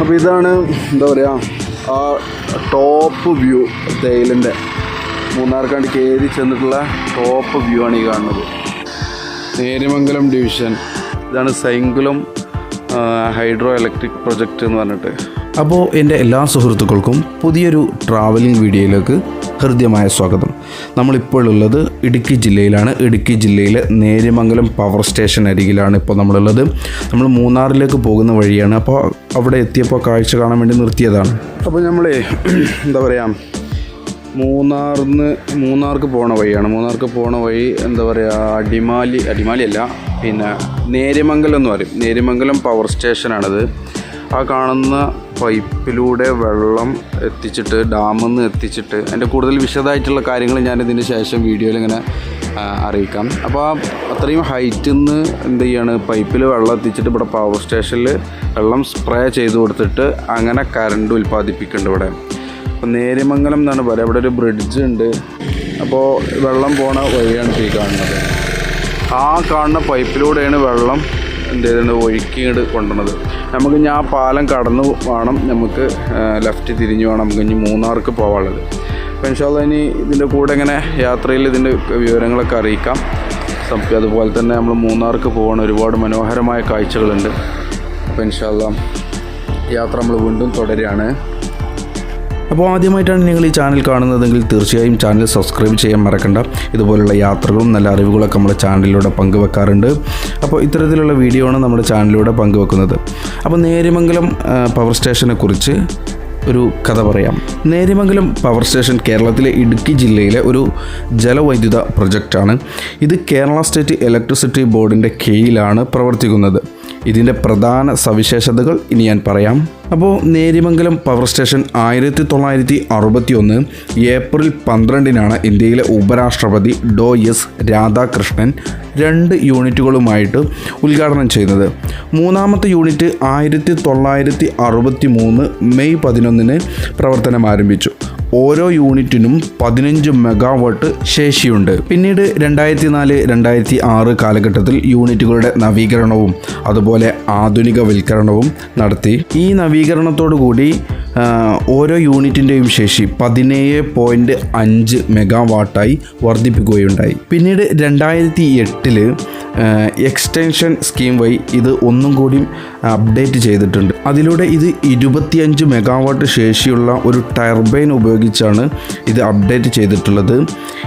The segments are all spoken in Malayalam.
അപ്പോൾ ഇതാണ് എന്താ പറയുക ആ ടോപ്പ് വ്യൂ തേയിലിന്റെ മൂന്നാർക്കാണ്ട് കയറി ചെന്നിട്ടുള്ള ടോപ്പ് വ്യൂ ആണ് ഈ കാണുന്നത്. നേരിമംഗലം ഡിവിഷൻ ഇതാണ് സൈങ്കുലം ഹൈഡ്രോ ഇലക്ട്രിക് പ്രൊജക്റ്റ് എന്ന് പറഞ്ഞിട്ട്. അപ്പോൾ എന്റെ എല്ലാ സുഹൃത്തുക്കൾക്കും പുതിയൊരു ട്രാവലിംഗ് വീഡിയോയിലേക്ക് ഹൃദ്യമായ സ്വാഗതം. നമ്മളിപ്പോൾ ഉള്ളത് ഇടുക്കി ജില്ലയിലാണ്. ഇടുക്കി ജില്ലയിലെ നേര്യമംഗലം പവർ സ്റ്റേഷൻ അരികിലാണ് ഇപ്പോൾ നമ്മളുള്ളത്. നമ്മൾ മൂന്നാറിലേക്ക് പോകുന്ന വഴിയാണ്. അപ്പോൾ അവിടെ എത്തിയപ്പോൾ കാഴ്ച കാണാൻ വേണ്ടി നിർത്തിയതാണ്. അപ്പോൾ നമ്മളേ എന്താ പറയുക മൂന്നാറിന്ന് മൂന്നാർക്ക് പോണ വഴിയാണ്. മൂന്നാർക്ക് പോണ വഴി എന്താ പറയുക അടിമാലി അടിമാലി അല്ല പിന്നെ നേര്യമംഗലം എന്ന് പറയും. നേര്യമംഗലം പവർ സ്റ്റേഷനാണത് ആ കാണുന്ന പൈപ്പിലൂടെ വെള്ളം എത്തിച്ചിട്ട് ഡാമിൽ നിന്ന് എത്തിച്ചിട്ട് അതിന്റെ കൂടുതൽ വിശദമായിട്ടുള്ള കാര്യങ്ങൾ ഞാൻ ഇതിന് ശേഷം വീഡിയോയിൽ ഇങ്ങനെ അറിയിക്കാം. അപ്പോൾ അത്രയും ഹൈറ്റിൽ നിന്ന് എന്ത് ചെയ്യാണ് പൈപ്പിൽ വെള്ളം എത്തിച്ചിട്ട് ഇവിടെ പവർ സ്റ്റേഷനിൽ വെള്ളം സ്പ്രേ ചെയ്ത് കൊടുത്തിട്ട് അങ്ങനെ കറണ്ട് ഉൽപ്പാദിപ്പിക്കുന്നുണ്ട് ഇവിടെ. അപ്പോൾ നേര്യമംഗലം എന്നാണ് പറയുക. അവിടെ ഒരു ബ്രിഡ്ജ് ഉണ്ട്. അപ്പോൾ വെള്ളം പോണ വഴിയാണ് ഈ കാണുന്നത്. ആ കാണുന്ന പൈപ്പിലൂടെയാണ് വെള്ളം എന്ത് ഒഴുക്കിയിട്ട് കൊണ്ടുവന്നത്. നമുക്ക് ഇനി ആ പാലം കടന്നു വേണം. നമുക്ക് ലെഫ്റ്റ് തിരിഞ്ഞു വേണം. നമുക്ക് ഇനി മൂന്നാർക്ക് പോകാനുള്ളത് അപ്പോൾ ഇൻഷാല്ല ഇനി ഇതിന്റെ കൂടെ ഇങ്ങനെ യാത്രയിൽ ഇതിന്റെ വിവരങ്ങളൊക്കെ അറിയിക്കാം. നമുക്ക് അതുപോലെ തന്നെ നമ്മൾ മൂന്നാർക്ക് പോകണം ഒരുപാട് മനോഹരമായ കാഴ്ചകളുണ്ട്. അപ്പോൾ ഇൻഷാല്ല യാത്ര നമ്മൾ വീണ്ടും തുടരുകയാണ്. അപ്പോൾ ആദ്യമായിട്ടാണ് നിങ്ങൾ ഈ ചാനൽ കാണുന്നതെങ്കിൽ തീർച്ചയായും ചാനൽ സബ്സ്ക്രൈബ് ചെയ്യാൻ മറക്കണ്ട. ഇതുപോലുള്ള യാത്രകളും നല്ല അറിവുകളൊക്കെ നമ്മുടെ ചാനലിലൂടെ പങ്കുവെക്കാറുണ്ട്. അപ്പോൾ ഇത്തരത്തിലുള്ള വീഡിയോ ആണ് നമ്മുടെ ചാനലിലൂടെ പങ്കുവെക്കുന്നത്. അപ്പോൾ നേര്യമംഗലം പവർ സ്റ്റേഷനെ കുറിച്ച് ഒരു കഥ പറയാം. നേര്യമംഗലം പവർ സ്റ്റേഷൻ കേരളത്തിലെ ഇടുക്കി ജില്ലയിലെ ഒരു ജലവൈദ്യുത പ്രൊജക്റ്റാണ്. ഇത് കേരള സ്റ്റേറ്റ് ഇലക്ട്രിസിറ്റി ബോർഡിന്റെ കീഴിലാണ് പ്രവർത്തിക്കുന്നത്. ഇതിന്റെ പ്രധാന സവിശേഷതകൾ ഇനി ഞാൻ പറയാം. അപ്പോൾ നേരിമംഗലം പവർ സ്റ്റേഷൻ ആയിരത്തി തൊള്ളായിരത്തി അറുപത്തി ഒന്ന് ഏപ്രിൽ പന്ത്രണ്ടിനാണ് ഇന്ത്യയിലെ ഉപരാഷ്ട്രപതി ഡോ എസ് രാധാകൃഷ്ണൻ രണ്ട് യൂണിറ്റുകളുമായിട്ട് ഉദ്ഘാടനം ചെയ്യുന്നത്. മൂന്നാമത്തെ യൂണിറ്റ് ആയിരത്തി തൊള്ളായിരത്തി അറുപത്തി മൂന്ന് മെയ് പതിനൊന്നിന് പ്രവർത്തനം ആരംഭിച്ചു. ഓരോ യൂണിറ്റിനും പതിനഞ്ച് മെഗാവാട്ട് ശേഷിയുണ്ട്. പിന്നീട് രണ്ടായിരത്തി നാല് രണ്ടായിരത്തി ആറ് കാലഘട്ടത്തിൽ യൂണിറ്റുകളുടെ നവീകരണവും അതുപോലെ ആധുനികവൽക്കരണവും നടത്തി. ഈ നവീകരണത്തോടു കൂടി ആ, ഓരോ യൂണിറ്റിന്റെയും ശേഷി പതിനേഴ് പോയിന്റ് അഞ്ച് മെഗാവാട്ടായി വർദ്ധിപ്പിക്കുകയുണ്ടായി. പിന്നീട് രണ്ടായിരത്തി എട്ടിൽ എക്സ്റ്റൻഷൻ സ്കീം വഴി ഇത് ഒന്നും കൂടി അപ്ഡേറ്റ് ചെയ്തിട്ടുണ്ട്. അതിലൂടെ ഇത് ഇരുപത്തിയഞ്ച് മെഗാവാട്ട് ശേഷിയുള്ള ഒരു ടർബൈൻ ഉപയോഗിച്ചാണ് ഇത് അപ്ഡേറ്റ് ചെയ്തിട്ടുള്ളത്.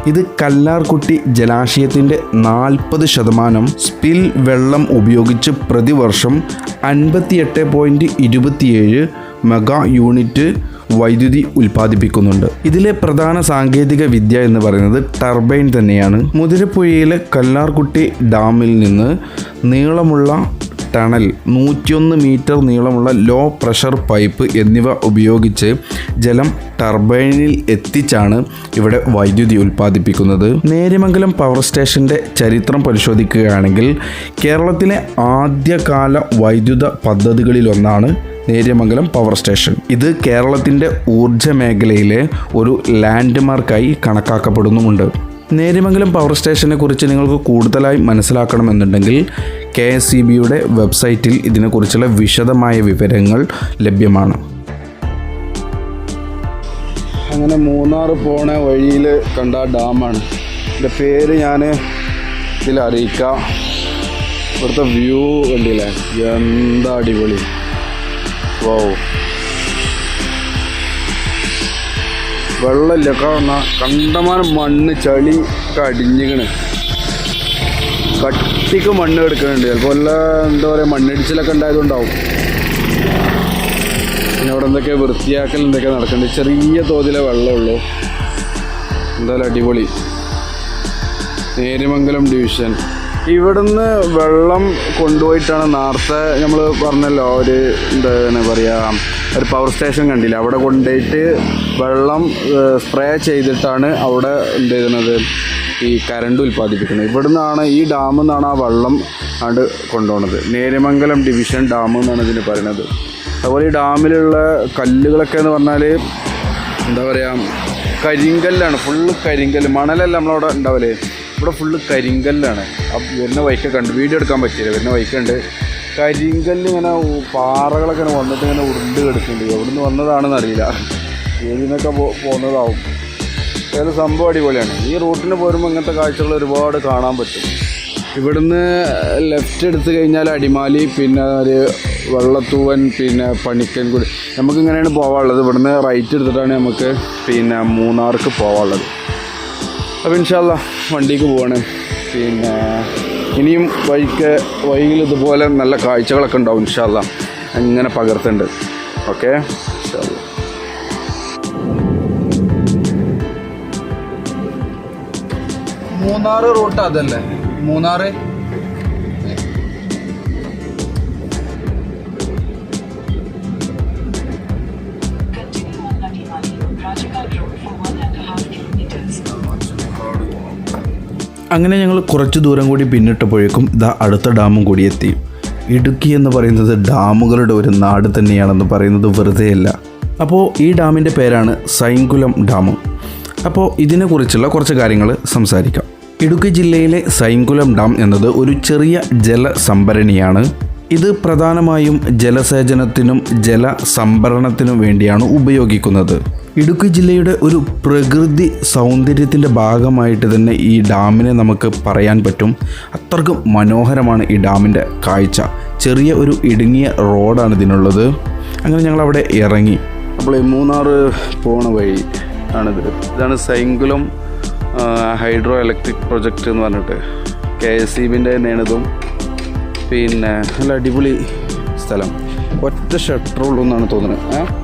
ഇത് കല്ലാർകുട്ടി ജലാശയത്തിന്റെ നാൽപ്പത് ശതമാനം സ്പിൽ വെള്ളം ഉപയോഗിച്ച് പ്രതിവർഷം അൻപത്തിയെട്ട് പോയിന്റ് ഇരുപത്തിയേഴ് മെഗാ യൂണിറ്റ് വൈദ്യുതി ഉൽപ്പാദിപ്പിക്കുന്നുണ്ട്. ഇതിലെ പ്രധാന സാങ്കേതിക വിദ്യ എന്ന് പറയുന്നത് ടർബൈൻ തന്നെയാണ്. മുതിരപ്പുഴയിലെ കല്ലാർകുട്ടി ഡാമിൽ നിന്ന് നീളമുള്ള ടണൽ നൂറ്റിയൊന്ന് മീറ്റർ നീളമുള്ള ലോ പ്രഷർ പൈപ്പ് എന്നിവ ഉപയോഗിച്ച് ജലം ടർബൈനിൽ എത്തിച്ചാണ് ഇവിടെ വൈദ്യുതി ഉൽപ്പാദിപ്പിക്കുന്നത്. നേര്യമംഗലം പവർ സ്റ്റേഷന്റെ ചരിത്രം പരിശോധിക്കുകയാണെങ്കിൽ കേരളത്തിലെ ആദ്യകാല വൈദ്യുത പദ്ധതികളിലൊന്നാണ് നേര്യമംഗലം പവർ സ്റ്റേഷൻ ഇത് കേരളത്തിന്റെ ഊർജ മേഖലയിലെ ഒരു ലാൻഡ് മാർക്കായി കണക്കാക്കപ്പെടുന്നുമുണ്ട്. നേര്യമംഗലം പവർ സ്റ്റേഷനെ കുറിച്ച് നിങ്ങൾക്ക് കൂടുതലായി മനസ്സിലാക്കണമെന്നുണ്ടെങ്കിൽ കെ എസ് സി ബിയുടെ വെബ്സൈറ്റിൽ ഇതിനെക്കുറിച്ചുള്ള വിശദമായ വിവരങ്ങൾ ലഭ്യമാണ്. അങ്ങനെ മൂന്നാർ പോണ വഴിയിൽ കണ്ട ഡാമാണ്. എന്റെ പേര് ഞാൻ ഇതിൽ അറിയിക്കാം ഇവിടുത്തെ വ്യൂ കണ്ടില്ലേ? എന്താ അടിപൊളി. വോ വെള്ളമില്ല. കാരണം കണ്ടമാനം മണ്ണ് ചളി അടിഞ്ഞിക്കണ് കട്ടിക്ക് മണ്ണ് എടുക്കുന്നുണ്ട് ചിലപ്പോൾ വല്ല എന്താ പറയുക മണ്ണിടിച്ചിലൊക്കെ ഉണ്ടായതുകൊണ്ടാവും പിന്നെ അവിടെ എന്തൊക്കെ വൃത്തിയാക്കൽ എന്തൊക്കെ നടക്കുന്നുണ്ട്. ചെറിയ തോതിലെ വെള്ളമുള്ളൂ എന്തായാലും അടിപൊളി. നേരിമംഗലം ഡിവിഷൻ. ഇവിടുന്ന് വെള്ളം കൊണ്ടുപോയിട്ടാണ് നേരത്തെ നമ്മൾ പറഞ്ഞല്ലോ ഒരു എന്താണ് പറയുക ഒരു പവർ സ്റ്റേഷൻ കണ്ടില്ല? അവിടെ കൊണ്ടുപോയിട്ട് വെള്ളം സ്പ്രേ ചെയ്തിട്ടാണ് അവിടെ എന്ത് ചെയ്യുന്നത് ഈ കരണ്ട് ഉൽപ്പാദിപ്പിക്കുന്നത്. ഇവിടുന്നാണ് ഈ ഡാമിൽ നിന്നാണ് ആ വെള്ളം ആണ് കൊണ്ടുപോകുന്നത് നേര്യമംഗലം ഡിവിഷൻ ഡാം എന്നാണ് ഇതിന് പറയുന്നത് അതുപോലെ ഈ ഡാമിലുള്ള കല്ലുകളൊക്കെ എന്ന് പറഞ്ഞാൽ എന്താ പറയുക കരിങ്കല്ലാണ്. ഫുള്ള് കരിങ്കല്ല്. മണലല്ല നമ്മളവിടെ ഉണ്ടാവില്ലേ ഇവിടെ ഫുള്ള് കരിങ്കല്ലാണ്. വരുന്ന വൈക്കൊക്കെ ഉണ്ട് വീഡിയോ എടുക്കാൻ പറ്റില്ല വരുന്ന വൈക്കുണ്ട് കരിങ്കല്ല് ഇങ്ങനെ പാറകളൊക്കെ ഇങ്ങനെ വന്നിട്ട് ഇങ്ങനെ ഉരുണ്ട് കിടക്കുന്നുണ്ട്. എവിടുന്ന് വന്നതാണെന്ന് അറിയില്ല. പോ പോകുന്നതാവും ഏത് സംഭവം അടിപൊളിയാണ്. ഈ റൂട്ടിന് പോരുമ്പോൾ ഇങ്ങനത്തെ കാഴ്ചകൾ ഒരുപാട് കാണാൻ പറ്റും. ഇവിടുന്ന് ലെഫ്റ്റ് എടുത്ത് കഴിഞ്ഞാൽ അടിമാലി പിന്നെ ഒരു വെള്ളത്തൂവൻ പിന്നെ പണിക്കൻകുടി. നമുക്ക് ഇങ്ങനെയാണ് പോകാനുള്ളത് ഇവിടുന്ന് റൈറ്റ് എടുത്തിട്ടാണ് നമുക്ക് പിന്നെ മൂന്നാർക്ക് പോകാനുള്ളത് അപ്പോൾ ഇൻഷാല്ല വണ്ടിക്ക് പോവാണ്. പിന്നെ ഇനിയും വഴിക്ക് വഴിയിൽ ഇതുപോലെ നല്ല കാഴ്ചകളൊക്കെ ഉണ്ടാവും ഇൻഷാല്ല അങ്ങനെ പകർത്തുണ്ട് ഓക്കെ? മൂന്നാറ് റൂട്ട് അതല്ലേ? മൂന്നാറ്? അങ്ങനെ ഞങ്ങൾ കുറച്ച് ദൂരം കൂടി പിന്നിട്ടപ്പോഴേക്കും ഇതാ അടുത്ത ഡാമും കൂടി എത്തി. ഇടുക്കി എന്ന് പറയുന്നത് ഡാമുകളുടെ ഒരു നാട് തന്നെയാണെന്ന് പറയുന്നത് വെറുതെയല്ല അപ്പോൾ ഈ ഡാമിന്റെ പേരാണ് സൈങ്കുലം ഡാം അപ്പോൾ ഇതിനെക്കുറിച്ചുള്ള കുറച്ച് കാര്യങ്ങൾ സംസാരിക്കാം. ഇടുക്കി ജില്ലയിലെ സൈങ്കുലം ഡാം എന്നത് ഒരു ചെറിയ ജലസംഭരണിയാണ് ഇത് പ്രധാനമായും ജലസേചനത്തിനും ജലസംഭരണത്തിനും വേണ്ടിയാണ് ഉപയോഗിക്കുന്നത്. ഇടുക്കി ജില്ലയുടെ ഒരു പ്രകൃതി സൗന്ദര്യത്തിന്റെ ഭാഗമായിട്ട് തന്നെ ഈ ഡാമിനെ നമുക്ക് പറയാൻ പറ്റും. അത്രക്കും മനോഹരമാണ് ഈ ഡാമിന്റെ കാഴ്ച. ചെറിയ ഒരു ഇടുങ്ങിയ റോഡാണ് ഇതിനുള്ളത്. അങ്ങനെ ഞങ്ങൾ അവിടെ ഇറങ്ങി. അപ്പോൾ ഈ മൂന്നാറ് പോണ വഴി ആണിത്. ഇതാണ് സൈങ്കുലം ഹൈഡ്രോ ഇലക്ട്രിക് പ്രൊജക്റ്റ് എന്ന് പറഞ്ഞിട്ട്. കെ എസ് സി ബിന്റെ പിന്നെ നല്ല അടിപൊളി സ്ഥലം. ഒറ്റ ഷട്ടർ ഉള്ളൂ എന്നാണ് തോന്നുന്നത്.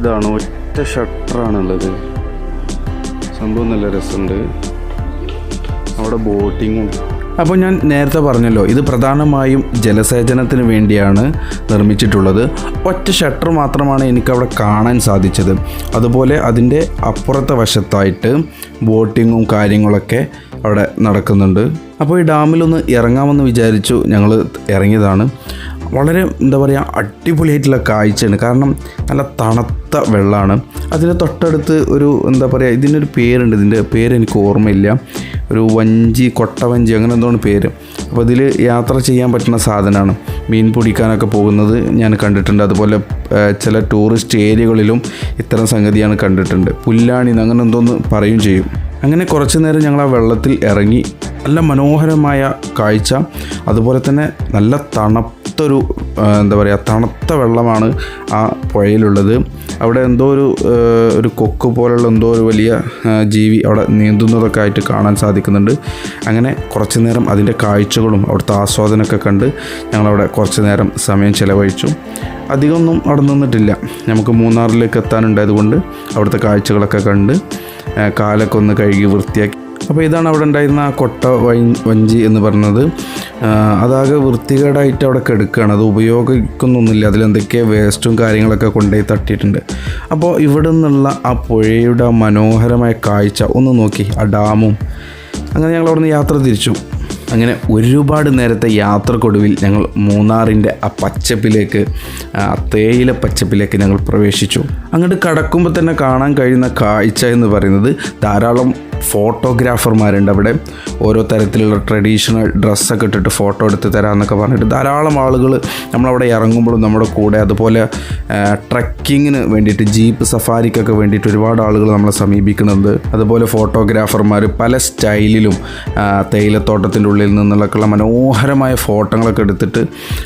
ഇതാണ് ഒറ്റ ഷട്ടറാണുള്ളത്. സംഭവം നല്ല രസമുണ്ട്. അവിടെ ബോട്ടിങ്ങും. അപ്പോൾ ഞാൻ നേരത്തെ പറഞ്ഞല്ലോ ഇത് പ്രധാനമായും ജലസേചനത്തിന് വേണ്ടിയാണ് നിർമ്മിച്ചിട്ടുള്ളത്. ഒറ്റ ഷട്ടർ മാത്രമാണ് എനിക്കവിടെ കാണാൻ സാധിച്ചത്. അതുപോലെ അതിന്റെ അപ്പുറത്തെ വശത്തായിട്ട് ബോട്ടിങ്ങും കാര്യങ്ങളൊക്കെ അവിടെ നടക്കുന്നുണ്ട്. അപ്പോൾ ഈ ഡാമിലൊന്ന് ഇറങ്ങാമെന്ന് വിചാരിച്ചു ഞങ്ങൾ ഇറങ്ങിയതാണ്. വളരെ എന്താ പറയുക അടിപൊളിയായിട്ടുള്ള കാഴ്ചയാണ്. കാരണം നല്ല തണുത്ത വെള്ളമാണ് അതിന്റെ തൊട്ടടുത്ത് ഒരു എന്താ പറയുക ഇതിനൊരു പേരുണ്ട്. ഇതിന്റെ പേര് എനിക്ക് ഓർമ്മയില്ല. ഒരു വഞ്ചി കൊട്ടവഞ്ചി അങ്ങനെ എന്തോ പേര്. അപ്പോൾ ഇതിൽ യാത്ര ചെയ്യാൻ പറ്റുന്ന സാധനമാണ്. മീൻ പിടിക്കാനൊക്കെ പോകുന്നത് ഞാൻ കണ്ടിട്ടുണ്ട്. അതുപോലെ ചില ടൂറിസ്റ്റ് ഏരിയകളിലും ഇത്തരം സംഗതിയാണ് കണ്ടിട്ടുണ്ട്. പുല്ലാണി അങ്ങനെ എന്തോന്ന് പറയും ചെയ്യും. അങ്ങനെ കുറച്ച് നേരം ഞങ്ങൾ ആ വെള്ളത്തിൽ ഇറങ്ങി. നല്ല മനോഹരമായ കാഴ്ച. അതുപോലെ തന്നെ നല്ല തണുത്തൊരു എന്താ പറയുക തണുത്ത വെള്ളമാണ് ആ പുഴയിലുള്ളത്. അവിടെ എന്തോ ഒരു ഒരു കൊക്ക് പോലുള്ള എന്തോ ഒരു വലിയ ജീവി അവിടെ നീന്തുന്നതൊക്കെ ആയിട്ട് കാണാൻ സാധിക്കുന്നുണ്ട്. അങ്ങനെ കുറച്ച് നേരം അതിന്റെ കാഴ്ചകളും അവിടുത്തെ ആസ്വാദനമൊക്കെ കണ്ട് ഞങ്ങളവിടെ കുറച്ച് നേരം സമയം ചിലവഴിച്ചു. അധികമൊന്നും അവിടെ നിന്നിട്ടില്ല. നമുക്ക് മൂന്നാറിലേക്ക് എത്താനുണ്ടായതുകൊണ്ട് അവിടുത്തെ കാഴ്ചകളൊക്കെ കണ്ട് കാലൊക്കെ ഒന്ന് കഴുകി വൃത്തിയാക്കി അപ്പോൾ ഇതാണ് അവിടെ ഉണ്ടായിരുന്ന കൊട്ട വഞ്ചി എന്ന് പറഞ്ഞത്. അതാകെ വൃത്തികേടായിട്ട് അവിടെ കിടക്കുകയാണ് അത് ഉപയോഗിക്കുന്നൊന്നുമില്ല. അതിലെന്തൊക്കെ വേസ്റ്റും കാര്യങ്ങളൊക്കെ കൊണ്ടുപോയി തട്ടിയിട്ടുണ്ട്. അപ്പോൾ ഇവിടെ നിന്നുള്ള ആ പുഴയുടെ മനോഹരമായ കാഴ്ച ഒന്ന് നോക്കി. ആ ഡാമും. അങ്ങനെ ഞങ്ങൾ അവിടെ നിന്ന് യാത്ര തിരിച്ചു. അങ്ങനെ ഒരുപാട് നേരത്തെ യാത്രക്കൊടുവിൽ ഞങ്ങൾ മൂന്നാറിന്റെ ആ പച്ചപ്പിലേക്ക് ആ തേയില പച്ചപ്പിലേക്ക് ഞങ്ങൾ പ്രവേശിച്ചു. അങ്ങോട്ട് കടക്കുമ്പോൾ തന്നെ കാണാൻ കഴിയുന്ന കാഴ്ച എന്ന് പറയുന്നത് ധാരാളം ഫോട്ടോഗ്രാഫർമാരുണ്ട് അവിടെ. ഓരോ തരത്തിലുള്ള ട്രഡീഷണൽ ഡ്രസ്സൊക്കെ ഇട്ടിട്ട് ഫോട്ടോ എടുത്ത് തരാമെന്നൊക്കെ പറഞ്ഞിട്ട് ധാരാളം ആളുകൾ നമ്മളവിടെ ഇറങ്ങുമ്പോഴും നമ്മുടെ കൂടെ. അതുപോലെ ട്രക്കിങ്ങിന് വേണ്ടിയിട്ട് ജീപ്പ് സഫാരിക്കൊക്കെ വേണ്ടിയിട്ട് ഒരുപാട് ആളുകൾ നമ്മളെ സമീപിക്കുന്നുണ്ട്. അതുപോലെ ഫോട്ടോഗ്രാഫർമാർ പല സ്റ്റൈലിലും തേയിലത്തോട്ടത്തിന്റെ ഉള്ളിൽ നിന്നുള്ളൊക്കെയുള്ള മനോഹരമായ ഫോട്ടോകളൊക്കെ എടുത്തിട്ട്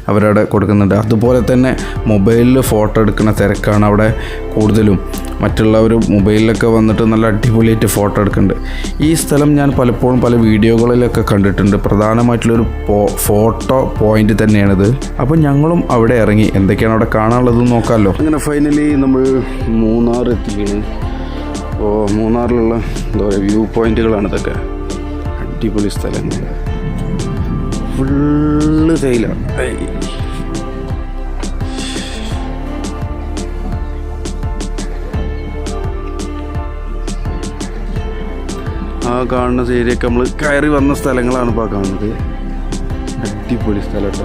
അവരവിടെ കൊടുക്കുന്നുണ്ട്. അതുപോലെ തന്നെ മൊബൈലിൽ ഫോട്ടോ എടുക്കുന്ന തിരക്കാണ് അവിടെ കൂടുതലും. മറ്റുള്ളവർ മൊബൈലിലൊക്കെ വന്നിട്ട് നല്ല അടിപൊളിയായിട്ട് ഫോട്ടോ എടുക്കുന്നുണ്ട്. ഈ സ്ഥലം ഞാൻ പലപ്പോഴും പല വീഡിയോകളിലൊക്കെ കണ്ടിട്ടുണ്ട്. പ്രധാനമായിട്ടുള്ളൊരു ഫോട്ടോ പോയിന്റ് തന്നെയാണിത്. അപ്പോൾ ഞങ്ങളും അവിടെ ഇറങ്ങി. എന്തൊക്കെയാണ് അവിടെ കാണാനുള്ളത് നോക്കാമല്ലോ. അങ്ങനെ ഫൈനലി നമ്മൾ മൂന്നാർ എത്തിയാണ് അപ്പോൾ മൂന്നാറിലുള്ള എന്താ പറയുക വ്യൂ പോയിന്റുകളാണ് ഇതൊക്കെ. അടിപൊളി സ്ഥലങ്ങൾ ഫുള്ള് തേയില. ആ കാണുന്ന ഏരിയൊക്കെ നമ്മൾ കയറി വന്ന സ്ഥലങ്ങളാണ് ഇപ്പോൾ കാണുന്നത്. അടിപൊളി സ്ഥലം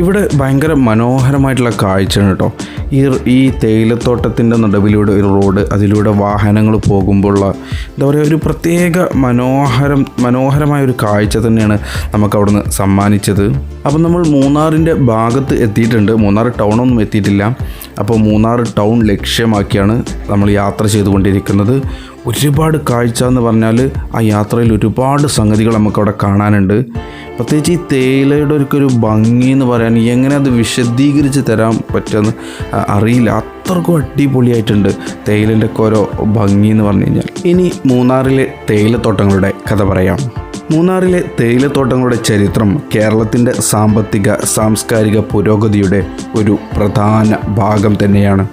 ഇവിടെ ഭയങ്കര മനോഹരമായിട്ടുള്ള കാഴ്ചയാണ് കേട്ടോ. ഈ ഈ തേയിലത്തോട്ടത്തിന്റെ നടുവിലൂടെ ഒരു റോഡ് അതിലൂടെ വാഹനങ്ങൾ പോകുമ്പോഴുള്ള എന്താ പറയുക ഒരു പ്രത്യേക മനോഹരം മനോഹരമായ ഒരു കാഴ്ച തന്നെയാണ് നമുക്ക് അവിടുന്ന് സമ്മാനിച്ചത്. അപ്പം നമ്മൾ മൂന്നാറിന്റെ ഭാഗത്ത് എത്തിയിട്ടുണ്ട്. മൂന്നാർ ടൗണൊന്നും എത്തിയിട്ടില്ല. അപ്പോൾ മൂന്നാർ ടൗൺ ലക്ഷ്യമാക്കിയാണ് നമ്മൾ യാത്ര ചെയ്തുകൊണ്ടിരിക്കുന്നത്. ഒരുപാട് കാഴ്ച എന്ന് പറഞ്ഞാൽ ആ യാത്രയിൽ ഒരുപാട് സംഗതികൾ നമുക്കവിടെ കാണാനുണ്ട്. പ്രത്യേകിച്ച് ഈ തേയിലയുടെ ഒരു ഭംഗി എന്ന് പറയാൻ എങ്ങനെ അത് വിശദീകരിച്ച് തരാൻ പറ്റുമെന്ന് അറിയില്ല. അത്രക്കും അടിപൊളിയായിട്ടുണ്ട് തേയിലന്റെ ഒക്കെ ഓരോ ഭംഗി എന്ന് പറഞ്ഞു കഴിഞ്ഞാൽ. ഇനി മൂന്നാറിലെ തേയിലത്തോട്ടങ്ങളുടെ കഥ പറയാം. മൂന്നാറിലെ തേയിലത്തോട്ടങ്ങളുടെ ചരിത്രം കേരളത്തിന്റെ സാമ്പത്തിക സാംസ്കാരിക പുരോഗതിയുടെ ഒരു പ്രധാന ഭാഗം തന്നെയാണ്.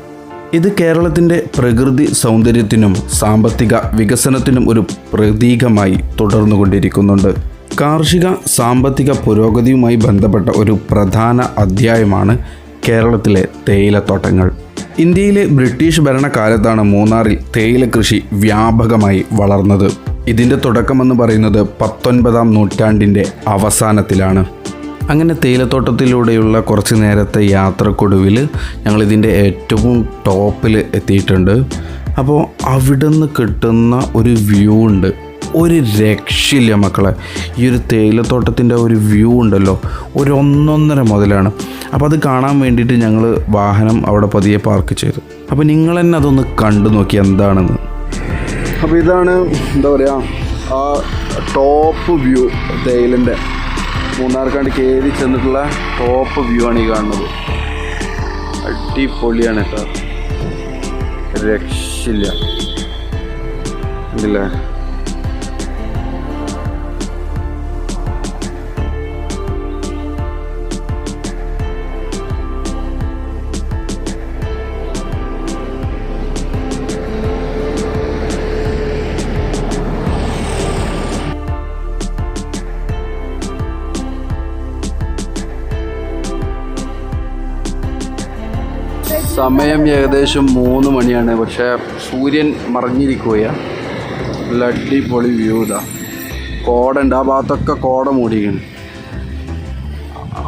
ഇത് കേരളത്തിന്റെ പ്രകൃതി സൗന്ദര്യത്തിനും സാമ്പത്തിക വികസനത്തിനും ഒരു പ്രതീകമായി തുടർന്നുകൊണ്ടിരിക്കുന്നുണ്ട്. കാർഷിക സാമ്പത്തിക പുരോഗതിയുമായി ബന്ധപ്പെട്ട ഒരു പ്രധാന അധ്യായമാണ് കേരളത്തിലെ തേയിലത്തോട്ടങ്ങൾ. ഇന്ത്യയിലെ ബ്രിട്ടീഷ് ഭരണകാലത്താണ് മൂന്നാറിൽ തേയില കൃഷി വ്യാപകമായി വളർന്നത്. ഇതിന്റെ തുടക്കമെന്ന് പറയുന്നത് പത്തൊൻപതാം നൂറ്റാണ്ടിന്റെ അവസാനത്തിലാണ്. അങ്ങനെ തേയിലത്തോട്ടത്തിലൂടെയുള്ള കുറച്ച് നേരത്തെ യാത്രക്കൊടുവിൽ ഞങ്ങളിതിന്റെ ഏറ്റവും ടോപ്പിൽ എത്തിയിട്ടുണ്ട്. അപ്പോൾ അവിടെ നിന്ന് കിട്ടുന്ന ഒരു വ്യൂ ഉണ്ട്. ഒരു രക്ഷയില്ല മക്കളെ. ഈ ഒരു തേയിലത്തോട്ടത്തിന്റെ ഒരു വ്യൂ ഉണ്ടല്ലോ. ഒരു ഒന്നൊന്നര മുതലാണ്. അപ്പോൾ അത് കാണാൻ വേണ്ടിയിട്ട് ഞങ്ങൾ വാഹനം അവിടെ പതിയെ പാർക്ക് ചെയ്തു. അപ്പോൾ നിങ്ങൾ തന്നെ അതൊന്ന് കണ്ടു നോക്കി എന്താണെന്ന്. അപ്പോൾ ഇതാണ് എന്താ പറയുക ആ ടോപ്പ് വ്യൂ തേയിലന്റെ. മൂന്നാർക്കാണ്ട് കയറി ചെന്നിട്ടുള്ള ടോപ്പ് വ്യൂ ആണ് ഈ കാണുന്നത്. അടിപൊളിയാണ് കേട്ടോ രക്ഷയില്ല. ഇല്ലേ സമയം ഏകദേശം മൂന്ന് മണിയാണ്. പക്ഷേ സൂര്യൻ മറിഞ്ഞിരിക്കുകയാണ് നല്ല അടിപൊളി വ്യൂ ഇതാ. കോടുണ്ട് ആ ഭാഗത്തൊക്കെ കോട മൂടിയിരിക്കുന്നു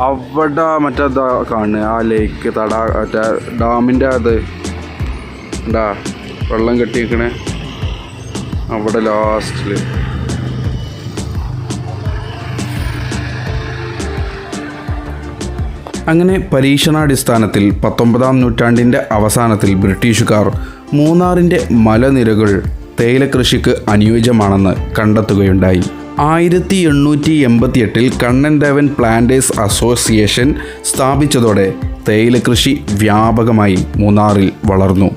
അവിടെ മറ്റേ കാണുന്നത് ആ ലേക്ക് തടാ മറ്റേ ഡാമിന്റെ അത് ഉണ്ടാ വെള്ളം കെട്ടിയിരിക്കണേ അവിടെ ലാസ്റ്റിൽ അങ്ങനെ പരീക്ഷണാടിസ്ഥാനത്തിൽ പത്തൊമ്പതാം നൂറ്റാണ്ടിന്റെ അവസാനത്തിൽ ബ്രിട്ടീഷുകാർ മൂന്നാറിന്റെ മലനിരകൾ തേയില കൃഷിക്ക് അനുയോജ്യമാണെന്ന് കണ്ടെത്തുകയുണ്ടായി. ആയിരത്തി എണ്ണൂറ്റി എൺപത്തിയെട്ടിൽ കണ്ണൻ ദേവൻ പ്ലാന്റേഴ്സ് അസോസിയേഷൻ സ്ഥാപിച്ചതോടെ തേയില കൃഷി വ്യാപകമായി മൂന്നാറിൽ വളർന്നു.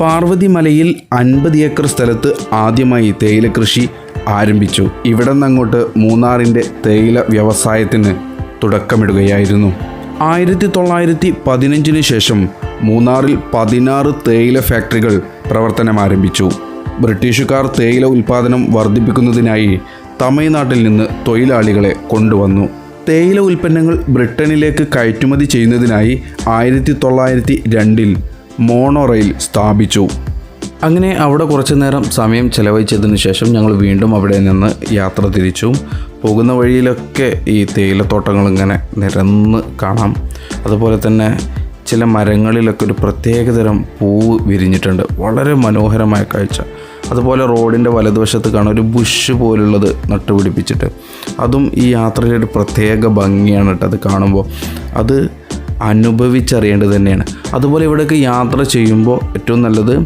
പാർവതിമലയിൽ അൻപത് ഏക്കർ സ്ഥലത്ത് ആദ്യമായി തേയില കൃഷി ആരംഭിച്ചു. ഇവിടെ നിന്നങ്ങോട്ട് മൂന്നാറിന്റെ തേയില വ്യവസായത്തിന് തുടക്കമിടുകയായിരുന്നു. ആയിരത്തി തൊള്ളായിരത്തി പതിനഞ്ചിന് ശേഷം മൂന്നാറിൽ പതിനാറ് തേയില ഫാക്ടറികൾ പ്രവർത്തനം ആരംഭിച്ചു ബ്രിട്ടീഷുകാർ തേയില ഉൽപ്പാദനം വർദ്ധിപ്പിക്കുന്നതിനായി തമിഴ്നാട്ടിൽ നിന്ന് തൊഴിലാളികളെ കൊണ്ടുവന്നു. തേയില ഉൽപ്പന്നങ്ങൾ ബ്രിട്ടനിലേക്ക് കയറ്റുമതി ചെയ്യുന്നതിനായി ആയിരത്തി തൊള്ളായിരത്തി രണ്ടിൽ മോണോ റെയിൽ സ്ഥാപിച്ചു. അങ്ങനെ അവിടെ കുറച്ചു നേരം സമയം ചെലവഴിച്ചതിന് ശേഷം ഞങ്ങൾ വീണ്ടും അവിടെ നിന്ന് യാത്ര തിരിച്ചു. പോകുന്ന വഴിയിലൊക്കെ ഈ തേയിലത്തോട്ടങ്ങൾ ഇങ്ങനെ നിരന്ന് കാണാം. അതുപോലെ തന്നെ ചില മരങ്ങളിലൊക്കെ ഒരു പ്രത്യേകതരം പൂവ് വിരിഞ്ഞിട്ടുണ്ട്. വളരെ മനോഹരമായ കാഴ്ച. അതുപോലെ റോഡിന്റെ വലതുവശത്ത് കാണാൻ ഒരു ബുഷ് പോലുള്ളത് നട്ടുപിടിപ്പിച്ചിട്ട്. അതും ഈ യാത്രയുടെ ഒരു പ്രത്യേക ഭംഗിയാണ് കേട്ടോ അത് കാണുമ്പോൾ. അത് അനുഭവിച്ചറിയേണ്ടത് തന്നെയാണ്. അതുപോലെ ഇവിടേക്ക് യാത്ര ചെയ്യുമ്പോൾ ഏറ്റവും നല്ലത്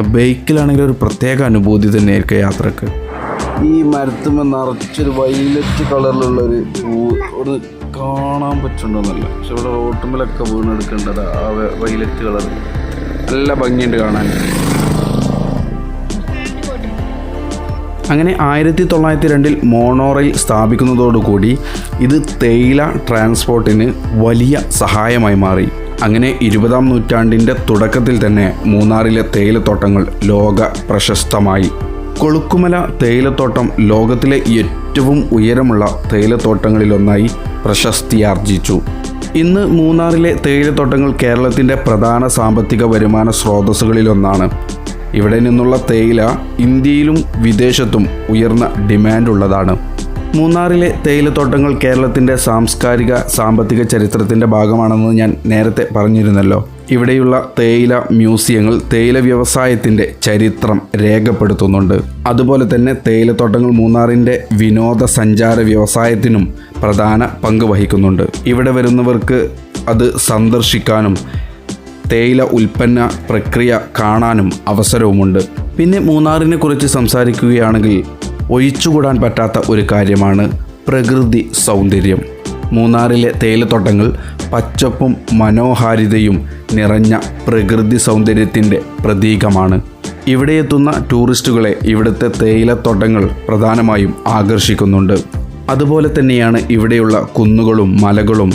ബൈക്കിലാണെങ്കിൽ ഒരു പ്രത്യേക അനുഭൂതി തന്നെയായിരിക്കും യാത്രയ്ക്ക്. ഈ മരത്തുമ്പോൾ നിറച്ചൊരു വൈലറ്റ് കളറിലുള്ള ഒരു പൂ ഒരു കാണാൻ പറ്റുന്നുണ്ടോന്നല്ല. പക്ഷെ ഇവിടെ റോട്ടുമ്പിലൊക്കെ വീണെടുക്കേണ്ടത് ആ വൈലറ്റ് കളർ നല്ല ഭംഗിയുണ്ട് കാണാൻ. അങ്ങനെ ആയിരത്തി തൊള്ളായിരത്തി രണ്ടിൽ മോണോറെയിൽ സ്ഥാപിക്കുന്നതോടുകൂടി ഇത് തേയില ട്രാൻസ്പോർട്ടിന് വലിയ സഹായമായി മാറി. അങ്ങനെ ഇരുപതാം നൂറ്റാണ്ടിന്റെ തുടക്കത്തിൽ തന്നെ മൂന്നാറിലെ തേയിലത്തോട്ടങ്ങൾ ലോക പ്രശസ്തമായി കൊളുക്കുമല തേയിലത്തോട്ടം ലോകത്തിലെ ഏറ്റവും ഉയരമുള്ള തേയിലത്തോട്ടങ്ങളിലൊന്നായി പ്രശസ്തിയാർജിച്ചു. ഇന്ന് മൂന്നാറിലെ തേയിലത്തോട്ടങ്ങൾ കേരളത്തിന്റെ പ്രധാന സാമ്പത്തിക വരുമാന സ്രോതസ്സുകളിലൊന്നാണ്. ഇവിടെ നിന്നുള്ള തേയില ഇന്ത്യയിലും വിദേശത്തും ഉയർന്ന ഡിമാൻഡുള്ളതാണ്. മൂന്നാറിലെ തേയിലത്തോട്ടങ്ങൾ കേരളത്തിന്റെ സാംസ്കാരിക സാമ്പത്തിക ചരിത്രത്തിന്റെ ഭാഗമാണെന്ന് ഞാൻ നേരത്തെ പറഞ്ഞിരുന്നല്ലോ. ഇവിടെയുള്ള തേയില മ്യൂസിയങ്ങൾ തേയില വ്യവസായത്തിന്റെ ചരിത്രം രേഖപ്പെടുത്തുന്നുണ്ട്. അതുപോലെ തന്നെ തേയിലത്തോട്ടങ്ങൾ മൂന്നാറിന്റെ വിനോദസഞ്ചാര വ്യവസായത്തിനും പ്രധാന പങ്ക് വഹിക്കുന്നുണ്ട്. ഇവിടെ വരുന്നവർക്ക് അത് സന്ദർശിക്കാനും തേയില ഉൽപ്പന്ന പ്രക്രിയ കാണാനും അവസരവുമുണ്ട്. പിന്നെ മൂന്നാറിനെ കുറിച്ച് സംസാരിക്കുകയാണെങ്കിൽ ഒഴിച്ചുകൂടാൻ പറ്റാത്ത ഒരു കാര്യമാണ് പ്രകൃതി സൗന്ദര്യം. മൂന്നാറിലെ തേയിലത്തോട്ടങ്ങൾ പച്ചപ്പും മനോഹാരിതയും നിറഞ്ഞ പ്രകൃതി സൗന്ദര്യത്തിന്റെ പ്രതീകമാണ്. ഇവിടെ എത്തുന്ന ടൂറിസ്റ്റുകളെ ഇവിടുത്തെ തേയിലത്തോട്ടങ്ങൾ പ്രധാനമായും ആകർഷിക്കുന്നുണ്ട്. അതുപോലെ തന്നെയാണ് ഇവിടെയുള്ള കുന്നുകളും മലകളും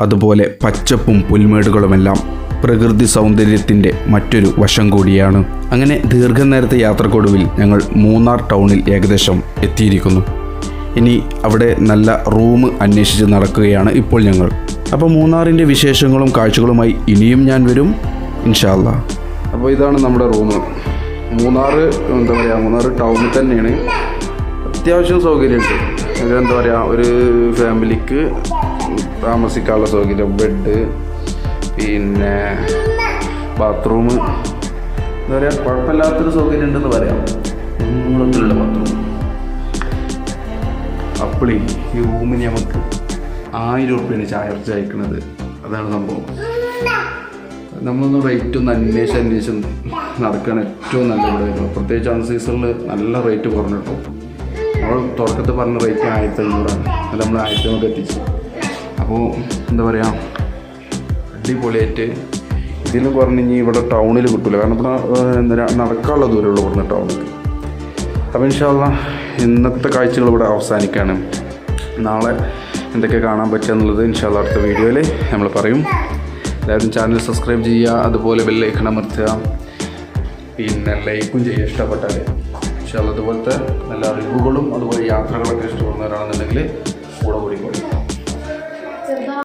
അതുപോലെ പച്ചപ്പും പുൽമേടുകളുമെല്ലാം പ്രകൃതി സൗന്ദര്യത്തിന്റെ മറ്റൊരു വശം കൂടിയാണ്. അങ്ങനെ ദീർഘനേരത്തെ യാത്രക്കൊടുവിൽ ഞങ്ങൾ മൂന്നാർ ടൗണിൽ ഏകദേശം എത്തിയിരിക്കുന്നു. ഇനി അവിടെ നല്ല റൂം അന്വേഷിച്ച് നടക്കുകയാണ് ഇപ്പോൾ ഞങ്ങൾ. അപ്പോൾ മൂന്നാറിന്റെ വിശേഷങ്ങളും കാഴ്ചകളുമായി ഇനിയും ഞാൻ വരും. ഇൻഷാല്ല അപ്പോൾ ഇതാണ് നമ്മുടെ റൂം. മൂന്നാർ എന്താ പറയുക മൂന്നാർ ടൗണിൽ തന്നെയാണ്. അത്യാവശ്യം സൗകര്യമുണ്ട്. ഒരു എന്താ പറയുക ഒരു ഫാമിലിക്ക് താമസിക്കാനുള്ള സൗകര്യം. ബെഡ് പിന്നെ ബാത്റൂം. എന്താ പറയുക കുഴപ്പമില്ലാത്തൊരു സൗകര്യം ഉണ്ടെന്ന് പറയാം നീളത്തിലുള്ള ബാത്റൂം. അപ്പളി ഈ റൂമിന് നമുക്ക് ആയിരം ഉറുപ്പ്യാണ് ചാർജ് അയക്കുന്നത് അതാണ് സംഭവം. നമ്മളൊന്ന് റേറ്റ് ഒന്ന് അന്വേഷിച്ച് അന്വേഷിച്ച് നടക്കുകയാണ് ഏറ്റവും നല്ല ഇവിടെ വരുന്നത്. പ്രത്യേകിച്ച് അൺ സീസണിൽ നല്ല റേറ്റ് കുറഞ്ഞു കേട്ടോ. നമ്മൾ തുടക്കത്തിൽ പറഞ്ഞ റേറ്റ് ആയിരത്തി അഞ്ഞൂറാണ്. അത് നമ്മൾ ആയിരത്തി നമുക്ക് എത്തിച്ചു. അപ്പോൾ എന്താ പറയുക അടിപൊളിയായിട്ട് ഇതിൽ പറഞ്ഞ് ഇനി ഇവിടെ ടൗണിൽ കിട്ടില്ല കാരണം ഇവിടെ നടക്കാനുള്ള ദൂരമുള്ളൂ ഇവിടുന്ന് ടൗണിൽ അപ്പം ഇൻഷാല്ല ഇന്നത്തെ കാഴ്ചകൾ ഇവിടെ അവസാനിക്കുകയാണ് നാളെ എന്തൊക്കെ കാണാൻ പറ്റുക എന്നുള്ളത് ഇൻഷാല്ല അടുത്ത വീഡിയോയിൽ നമ്മൾ പറയും. എല്ലാവരും ചാനൽ സബ്സ്ക്രൈബ് ചെയ്യുക അതുപോലെ ബെല്ലൈക്കൺ അമർത്തുക. പിന്നെ ലൈക്കും ചെയ്യുക ഇഷ്ടപ്പെട്ടാൽ ഇൻഷാല്ല അതുപോലത്തെ നല്ല അറിവുകളും അതുപോലെ യാത്രകളൊക്കെ ഇഷ്ടപ്പെടുന്നവരാണെന്നുണ്ടെങ്കിൽ കൂടെ കൂടി കൂടിക്കോളി